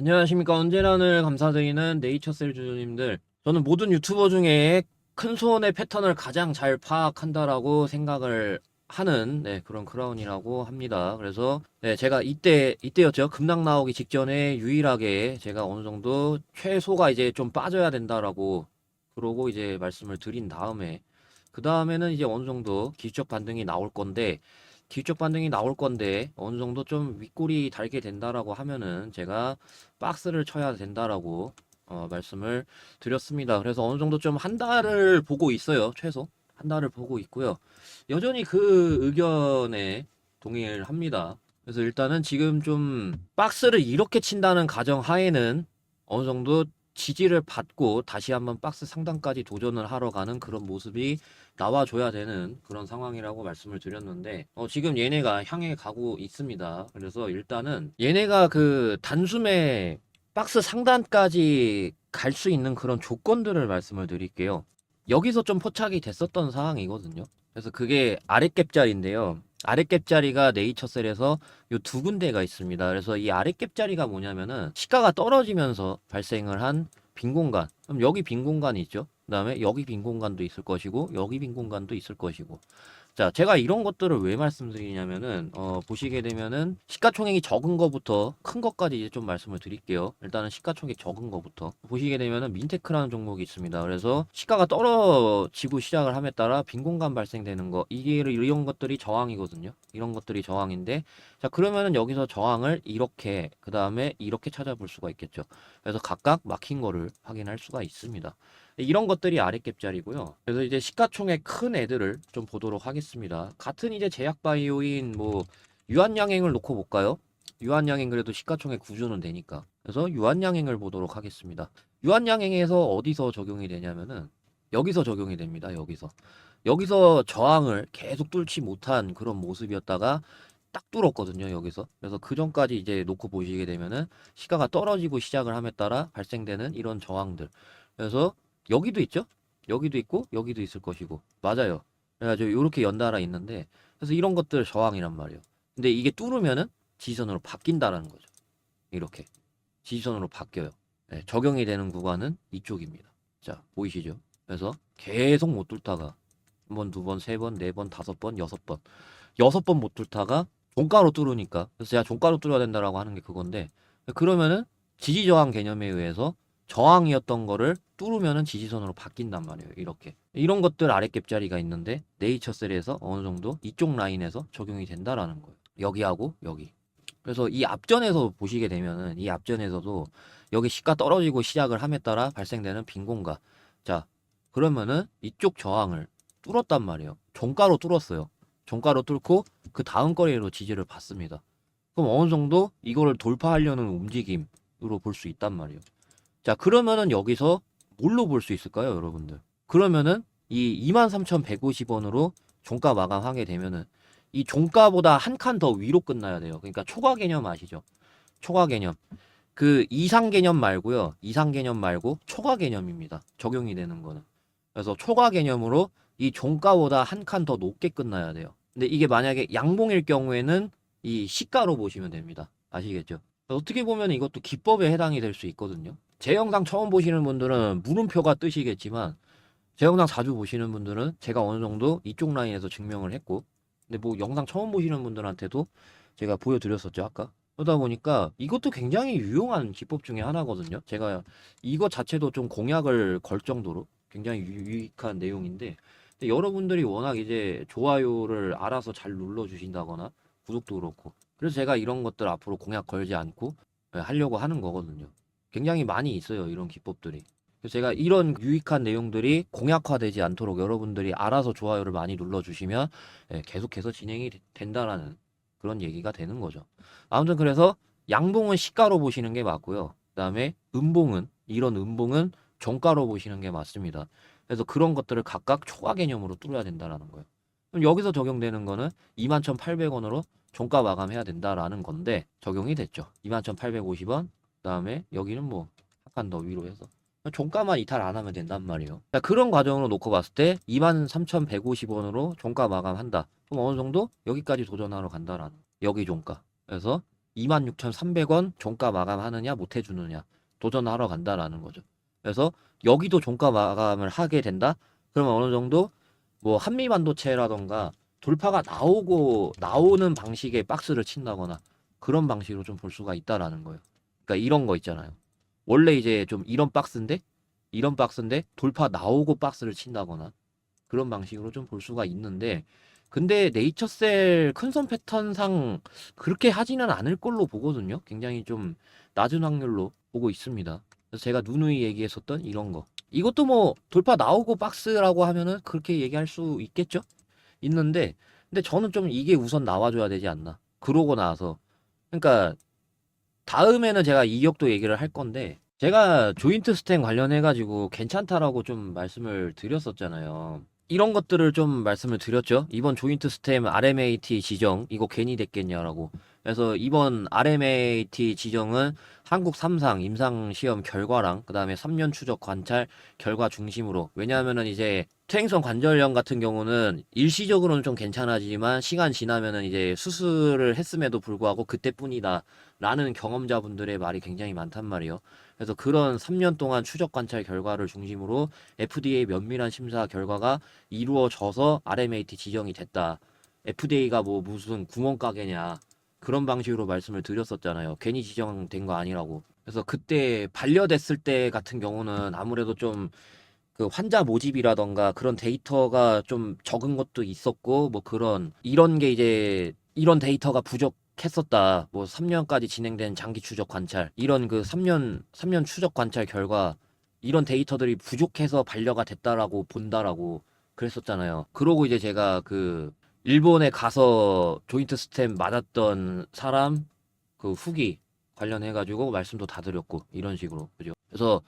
안녕하십니까. 언제나늘 감사드리는 네이처셀 주주님들. 저는 모든 유튜버 중에 큰 손의 패턴을 가장 잘 파악한다라고 생각을 하는 네, 그런 크라운이라고 합니다. 그래서 네, 제가 이때 이때였죠. 급락 나오기 직전에 유일하게 제가 어느 정도 최소가 이제 좀 빠져야 된다라고 그러고 이제 말씀을 드린 다음에 그 다음에는 이제 어느 정도 기술적 반등이 나올 건데 기술적 반등이 나올 건데 어느 정도 좀 윗골이 달게 된다라고 하면은 제가 박스를 쳐야 된다라고 어, 말씀을 드렸습니다. 그래서 어느 정도 좀 한 달을 보고 있어요. 최소 한 달을 보고 있고요. 여전히 그 의견에 동의를 합니다. 그래서 일단은 지금 좀 박스를 이렇게 친다는 가정 하에는 어느 정도 지지를 받고 다시 한번 박스 상단까지 도전을 하러 가는 그런 모습이 나와줘야 되는 그런 상황이라고 말씀을 드렸는데 어, 지금 얘네가 향해 가고 있습니다. 그래서 일단은 얘네가 그 단숨에 박스 상단까지 갈 수 있는 그런 조건들을 말씀을 드릴게요. 여기서 좀 포착이 됐었던 상황이거든요. 그래서 그게 아랫갭자리인데요. 아랫갭자리가 네이처셀에서 요 두 군데가 있습니다. 그래서 이 아랫갭자리가 뭐냐면은 시가가 떨어지면서 발생을 한 빈 공간. 그럼 여기 빈 공간이 있죠. 그다음에 여기 빈 공간도 있을 것이고 여기 빈 공간도 있을 것이고. 자, 제가 이런 것들을 왜 말씀드리냐면은 어, 보시게 되면은 시가총액이 적은 거부터 큰 것까지 이제 좀 말씀을 드릴게요. 일단은 시가총액 적은 거부터 보시게 되면은 민테크라는 종목이 있습니다. 그래서 시가가 떨어지고 시작을 함에 따라 빈 공간 발생되는 거 이게 이런 것들이 저항이거든요. 이런 것들이 저항인데 자 그러면은 여기서 저항을 이렇게 그 다음에 이렇게 찾아볼 수가 있겠죠. 그래서 각각 막힌 거를 확인할 수가 있습니다. 이런 것들이 아랫갭자리고요. 그래서 이제 시가총액 큰 애들을 좀 보도록 하겠습니다. 같은 이제 제약 바이오인 뭐 유한양행을 놓고 볼까요? 유한양행 그래도 시가총액 구조는 되니까. 그래서 유한양행을 보도록 하겠습니다. 유한양행에서 어디서 적용이 되냐면은 여기서 적용이 됩니다. 여기서. 여기서 저항을 계속 뚫지 못한 그런 모습이었다가 딱 뚫었거든요. 여기서. 그래서 그 전까지 이제 놓고 보시게 되면은 시가가 떨어지고 시작을 함에 따라 발생되는 이런 저항들. 그래서 여기도 있죠? 여기도 있고 여기도 있을 것이고 맞아요. 그래가지고 이렇게 연달아 있는데 그래서 이런 것들 저항이란 말이에요. 근데 이게 뚫으면은 지지선으로 바뀐다라는 거죠. 이렇게 지지선으로 바뀌어요. 네, 적용이 되는 구간은 이쪽입니다. 자 보이시죠? 그래서 계속 못 뚫다가 한 번, 두 번, 세 번, 네 번, 다섯 번, 여섯 번, 여섯 번 못 뚫다가 종가로 뚫으니까 그래서 제가 종가로 뚫어야 된다라고 하는 게 그건데 그러면은 지지 저항 개념에 의해서 저항이었던 거를 뚫으면은 지지선으로 바뀐단 말이에요. 이렇게. 이런 것들 아랫갭자리가 있는데 네이처셀에서 어느 정도 이쪽 라인에서 적용이 된다라는 거예요. 여기하고 여기. 그래서 이 앞전에서 보시게 되면은 이 앞전에서도 여기 시가 떨어지고 시작을 함에 따라 발생되는 빈 공간. 자, 그러면은 이쪽 저항을 뚫었단 말이에요. 종가로 뚫었어요. 종가로 뚫고 그 다음 거래로 지지를 받습니다. 그럼 어느 정도 이거를 돌파하려는 움직임으로 볼 수 있단 말이에요. 자, 그러면은 여기서 뭘로 볼 수 있을까요, 여러분들? 그러면은 이 23,150원으로 종가 마감하게 되면은 이 종가보다 한 칸 더 위로 끝나야 돼요. 그러니까 초과 개념 아시죠? 초과 개념. 그 이상 개념 말고요. 이상 개념 말고 초과 개념입니다. 적용이 되는 거는. 그래서 초과 개념으로 이 종가보다 한 칸 더 높게 끝나야 돼요. 근데 이게 만약에 양봉일 경우에는 이 시가로 보시면 됩니다. 아시겠죠? 어떻게 보면 이것도 기법에 해당이 될 수 있거든요. 제 영상 처음 보시는 분들은 물음표가 뜨시겠지만 제 영상 자주 보시는 분들은 제가 어느 정도 이쪽 라인에서 증명을 했고 근데 뭐 영상 처음 보시는 분들한테도 제가 보여드렸었죠 아까. 그러다 보니까 이것도 굉장히 유용한 기법 중에 하나거든요. 제가 이것 자체도 좀 공약을 걸 정도로 굉장히 유- 유익한 내용인데 근데 여러분들이 워낙 이제 좋아요를 알아서 잘 눌러주신다거나 구독도 그렇고 그래서 제가 이런 것들 앞으로 공약 걸지 않고 예, 하려고 하는 거거든요 굉장히 많이 있어요. 이런 기법들이. 그래서 제가 이런 유익한 내용들이 공약화되지 않도록 여러분들이 알아서 좋아요를 많이 눌러주시면 예, 계속해서 진행이 되- 된다라는 그런 얘기가 되는 거죠. 아무튼 그래서 양봉은 시가로 보시는 게 맞고요. 그다음에 음봉은 이런 음봉은 종가로 보시는 게 맞습니다. 그래서 그런 것들을 각각 초과 개념으로 뚫어야 된다라는 거예요. 그럼 여기서 적용되는 거는 21,800원으로 종가 마감해야 된다라는 건데 적용이 됐죠. 21,850원 그 다음에 여기는 뭐 약간 더 위로 해서 종가만 이탈 안 하면 된단 말이에요. 자, 그런 과정으로 놓고 봤을 때 23,150원으로 종가 마감한다. 그럼 어느 정도 여기까지 도전하러 간다라는 여기 종가. 그래서 26,300원 종가 마감하느냐 못 해주느냐 도전하러 간다라는 거죠. 그래서 여기도 종가 마감을 하게 된다? 그러면 어느 정도 뭐 한미 반도체라던가 돌파가 나오고 나오는 방식의 박스를 친다거나 그런 방식으로 좀 볼 수가 있다라는 거예요. 그러니까 이런 거 있잖아요. 원래 이제 좀 이런 박스인데 이런 박스인데 돌파 나오고 박스를 친다거나 그런 방식으로 좀 볼 수가 있는데 근데 네이처셀 큰손 패턴상 그렇게 하지는 않을 걸로 보거든요. 굉장히 좀 낮은 확률로 보고 있습니다. 그래서 제가 누누이 얘기했었던 이런 거. 이것도 뭐 돌파 나오고 박스라고 하면은 그렇게 얘기할 수 있겠죠? 있는데 근데 저는 좀 이게 우선 나와줘야 되지 않나. 그러고 나서 그러니까 다음에는 제가 이격도 얘기를 할 건데 제가 조인트 스탠 관련해 가지고 괜찮다라고 좀 말씀을 드렸었잖아요. 이런 것들을 좀 말씀을 드렸죠. 이번 조인트 스템 RMAT 지정 이거 괜히 됐겠냐라고. 그래서 이번 RMAT 지정은 한국 삼상 임상 시험 결과랑 그다음에 3년 추적 관찰 결과 중심으로 왜냐하면은 이제 퇴행성 관절염 같은 경우는 일시적으로는 좀 괜찮아지지만 시간 지나면은 이제 수술을 했음에도 불구하고 그때뿐이다 라는 경험자분들의 말이 굉장히 많단 말이에요. 그래서 그런 3년 동안 추적 관찰 결과를 중심으로 FDA 면밀한 심사 결과가 이루어져서 RMAT 지정이 됐다. FDA가 뭐 무슨 구멍가게냐 그런 방식으로 말씀을 드렸었잖아요. 괜히 지정된 거 아니라고. 그래서 그때 반려됐을 때 같은 경우는 아무래도 좀 그 환자 모집이라던가 그런 데이터가 좀 적은 것도 있었고 뭐 그런 이런 게 이제 이런 데이터가 부족 했었다. 뭐 3년까지 진행된 장기 추적 관찰 이런 그 3년 3년 추적 관찰 결과 이런 데이터들이 부족해서 반려가 됐다라고 본다라고 그랬었잖아요. 그러고 이제 제가 그 일본에 가서 조인트 스템 맞았던 사람 그 후기 관련해 가지고 말씀도 다 드렸고 이런 식으로 그죠. 그래서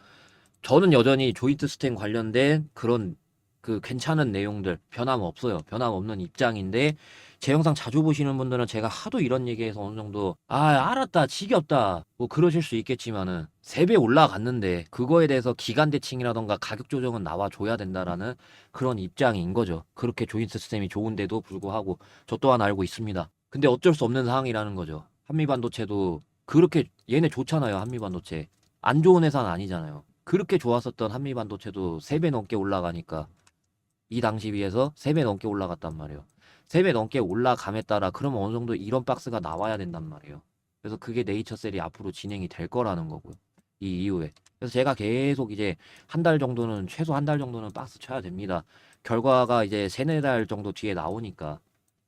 저는 여전히 조인트 스템 관련된 그런 그 괜찮은 내용들 변함 없어요. 변함 없는 입장인데 제 영상 자주 보시는 분들은 제가 하도 이런 얘기해서 어느 정도 아 알았다 지겹다 뭐 그러실 수 있겠지만은 3배 올라갔는데 그거에 대해서 기간 대칭이라던가 가격 조정은 나와줘야 된다라는 그런 입장인 거죠. 그렇게 조인트 스템이 좋은데도 불구하고 저 또한 알고 있습니다. 근데 어쩔 수 없는 상황이라는 거죠. 한미 반도체도 그렇게 얘네 좋잖아요. 한미 반도체 안 좋은 회사는 아니잖아요. 그렇게 좋았었던 한미 반도체도 3배 넘게 올라가니까 이 당시 비해서 3배 넘게 올라갔단 말이에요. 3배 넘게 올라감에 따라 그러면 어느 정도 이런 박스가 나와야 된단 말이에요. 그래서 그게 네이처셀이 앞으로 진행이 될 거라는 거고요. 이 이후에. 그래서 제가 계속 이제 한 달 정도는 최소 한 달 정도는 박스 쳐야 됩니다. 결과가 이제 세네 달 정도 뒤에 나오니까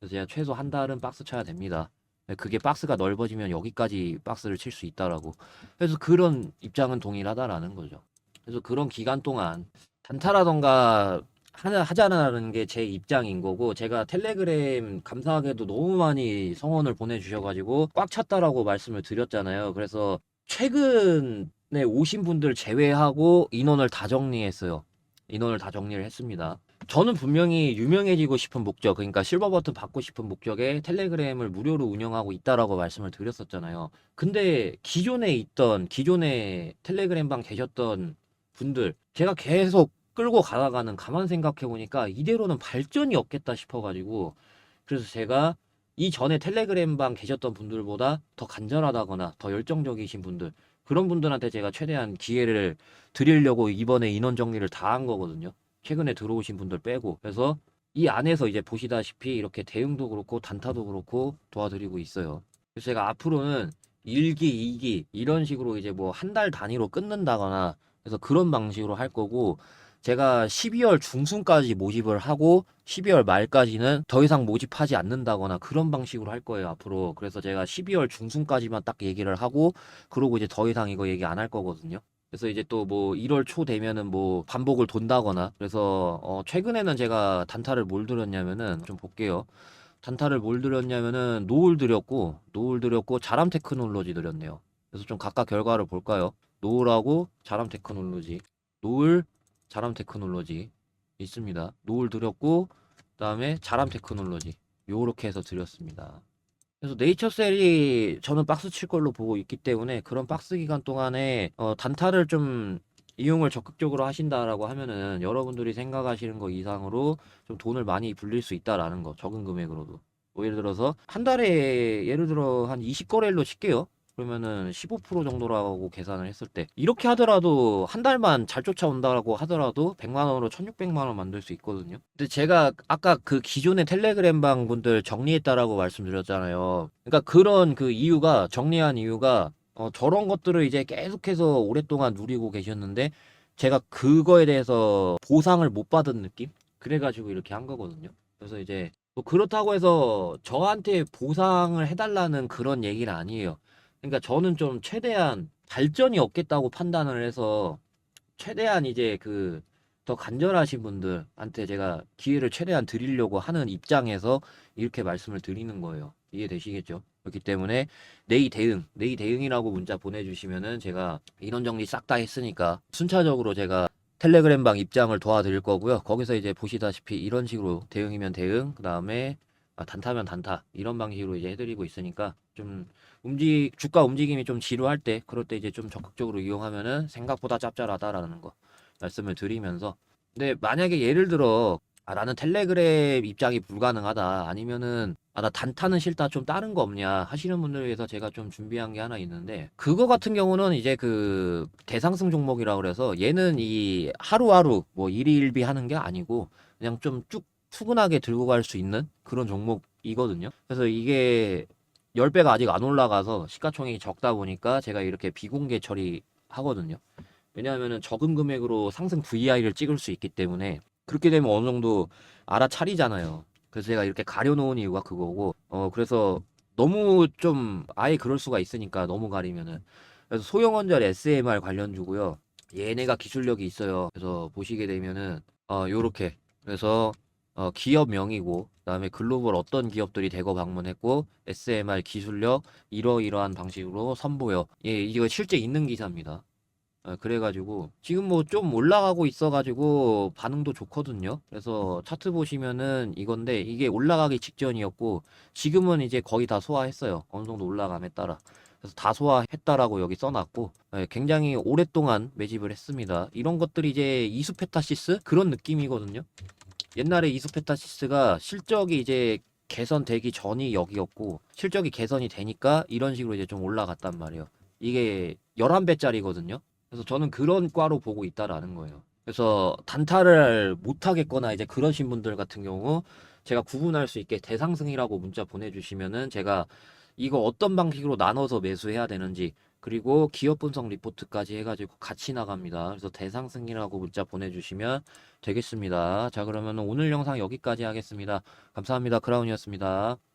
그래서 제가 최소 한 달은 박스 쳐야 됩니다. 그게 박스가 넓어지면 여기까지 박스를 칠 수 있다라고. 그래서 그런 입장은 동일하다라는 거죠. 그래서 그런 기간 동안 단타라던가 하자, 하자는 게 제 입장인 거고 제가 텔레그램 감사하게도 너무 많이 성원을 보내주셔가지고 꽉 찼다라고 말씀을 드렸잖아요. 그래서 최근에 오신 분들 제외하고 인원을 다 정리했어요. 인원을 다 정리를 했습니다. 저는 분명히 유명해지고 싶은 목적, 그러니까 실버 버튼 받고 싶은 목적에 텔레그램을 무료로 운영하고 있다라고 말씀을 드렸었잖아요. 근데 기존에 있던, 기존에 텔레그램 방 계셨던 분들, 제가 계속 끌고 가다가는 가만 생각해 보니까 이대로는 발전이 없겠다 싶어가지고, 그래서 제가 이전에 텔레그램 방 계셨던 분들보다 더 간절하다거나 더 열정적이신 분들, 그런 분들한테 제가 최대한 기회를 드리려고 이번에 인원 정리를 다 한 거거든요. 최근에 들어오신 분들 빼고. 그래서 이 안에서 이제 보시다시피 이렇게 대응도 그렇고 단타도 그렇고 도와드리고 있어요. 그래서 제가 앞으로는 1기, 2기 이런 식으로 이제 뭐 한 달 단위로 끊는다거나 그래서 그런 방식으로 할 거고 제가 12월 중순까지 모집을 하고 12월 말까지는 더 이상 모집하지 않는다거나 그런 방식으로 할 거예요, 앞으로. 그래서 제가 12월 중순까지만 딱 얘기를 하고 그러고 이제 더 이상 이거 얘기 안 할 거거든요. 그래서 이제 또 뭐 1월 초 되면은 뭐 반복을 돈다거나 그래서 어 최근에는 제가 단타를 뭘 드렸냐면은 좀 볼게요. 단타를 뭘 드렸냐면은 노을 드렸고 노을 드렸고 자람 테크놀로지 드렸네요. 그래서 좀 각각 결과를 볼까요? 노을하고 자람 테크놀로지. 노을 자람 테크놀로지 있습니다. 노을 드렸고 그다음에 자람 테크놀로지 요렇게 해서 드렸습니다. 그래서 네이처셀이 저는 박스 칠 걸로 보고 있기 때문에 그런 박스 기간 동안에 어, 단타를 좀 이용을 적극적으로 하신다라고 하면은 여러분들이 생각하시는 거 이상으로 좀 돈을 많이 불릴 수 있다라는 거 적은 금액으로도 뭐 예를 들어서 한 달에 예를 들어 한 20거래일로 칠게요. 그러면은 15% 정도라고 계산을 했을 때 이렇게 하더라도 한 달만 잘 쫓아온다고 하더라도 100만 원으로 1600만 원 만들 수 있거든요. 근데 제가 아까 그 기존의 텔레그램 방 분들 정리했다라고 말씀드렸잖아요. 그러니까 그런 그 이유가 정리한 이유가 어, 저런 것들을 이제 계속해서 오랫동안 누리고 계셨는데 제가 그거에 대해서 보상을 못 받은 느낌? 그래가지고 이렇게 한 거거든요. 그래서 이제 뭐 그렇다고 해서 저한테 보상을 해달라는 그런 얘기는 아니에요. 그러니까 저는 좀 최대한 발전이 없겠다고 판단을 해서 최대한 이제 그 더 간절하신 분들한테 제가 기회를 최대한 드리려고 하는 입장에서 이렇게 말씀을 드리는 거예요. 이해되시겠죠? 그렇기 때문에 내이 대응, 내이 대응이라고 문자 보내주시면은 제가 인원 정리 싹 다 했으니까 순차적으로 제가 텔레그램방 입장을 도와드릴 거고요. 거기서 이제 보시다시피 이런 식으로 대응이면 대응, 그 다음에 아, 단타면 단타. 이런 방식으로 이제 해드리고 있으니까 좀 움직 주가 움직임이 좀 지루할 때 그럴 때 이제 좀 적극적으로 이용하면은 생각보다 짭짤하다라는 거 말씀을 드리면서. 근데 만약에 예를 들어 아 나는 텔레그램 입장이 불가능하다 아니면은 아 나 단타는 싫다 좀 다른 거 없냐 하시는 분들 위해서 제가 좀 준비한 게 하나 있는데 그거 같은 경우는 이제 그 대상승 종목이라 그래서 얘는 이 하루하루 뭐 일희일비 하는 게 아니고 그냥 좀 쭉 푸근하게 들고 갈 수 있는 그런 종목이거든요. 그래서 이게 10배가 아직 안 올라가서 시가총액이 적다 보니까 제가 이렇게 비공개 처리하거든요. 왜냐하면은 적은 금액으로 상승 VI를 찍을 수 있기 때문에 그렇게 되면 어느 정도 알아차리잖아요. 그래서 제가 이렇게 가려놓은 이유가 그거고, 어, 그래서 너무 좀 아예 그럴 수가 있으니까 너무 가리면은. 그래서 소형원절 SMR 관련 주고요. 얘네가 기술력이 있어요. 그래서 보시게 되면은, 어, 요렇게. 그래서, 어, 기업명이고, 그다음에 글로벌 어떤 기업들이 대거 방문했고, SMR 기술력 이러이러한 방식으로 선보여. 예, 이거 실제 있는 기사입니다. 어, 그래가지고 지금 뭐 좀 올라가고 있어가지고 반응도 좋거든요. 그래서 차트 보시면은 이건데 이게 올라가기 직전이었고 지금은 이제 거의 다 소화했어요. 어느 정도 올라감에 따라. 그래서 다 소화했다라고 여기 써놨고 예, 굉장히 오랫동안 매집을 했습니다. 이런 것들이 이제 이수페타시스 그런 느낌이거든요. 옛날에 이수페타시스가 실적이 이제 개선되기 전이 여기였고 실적이 개선이 되니까 이런 식으로 이제 좀 올라갔단 말이에요. 이게 11배짜리거든요. 그래서 저는 그런 과로 보고 있다라는 거예요. 그래서 단타를 못 하겠거나 이제 그러신 분들 같은 경우 제가 구분할 수 있게 대상승이라고 문자 보내주시면은 제가 이거 어떤 방식으로 나눠서 매수해야 되는지 그리고 기업 분석 리포트까지 해가지고 같이 나갑니다. 그래서 대상승이라고 문자 보내주시면 되겠습니다. 자 그러면 오늘 영상 여기까지 하겠습니다. 감사합니다. 크라운이었습니다.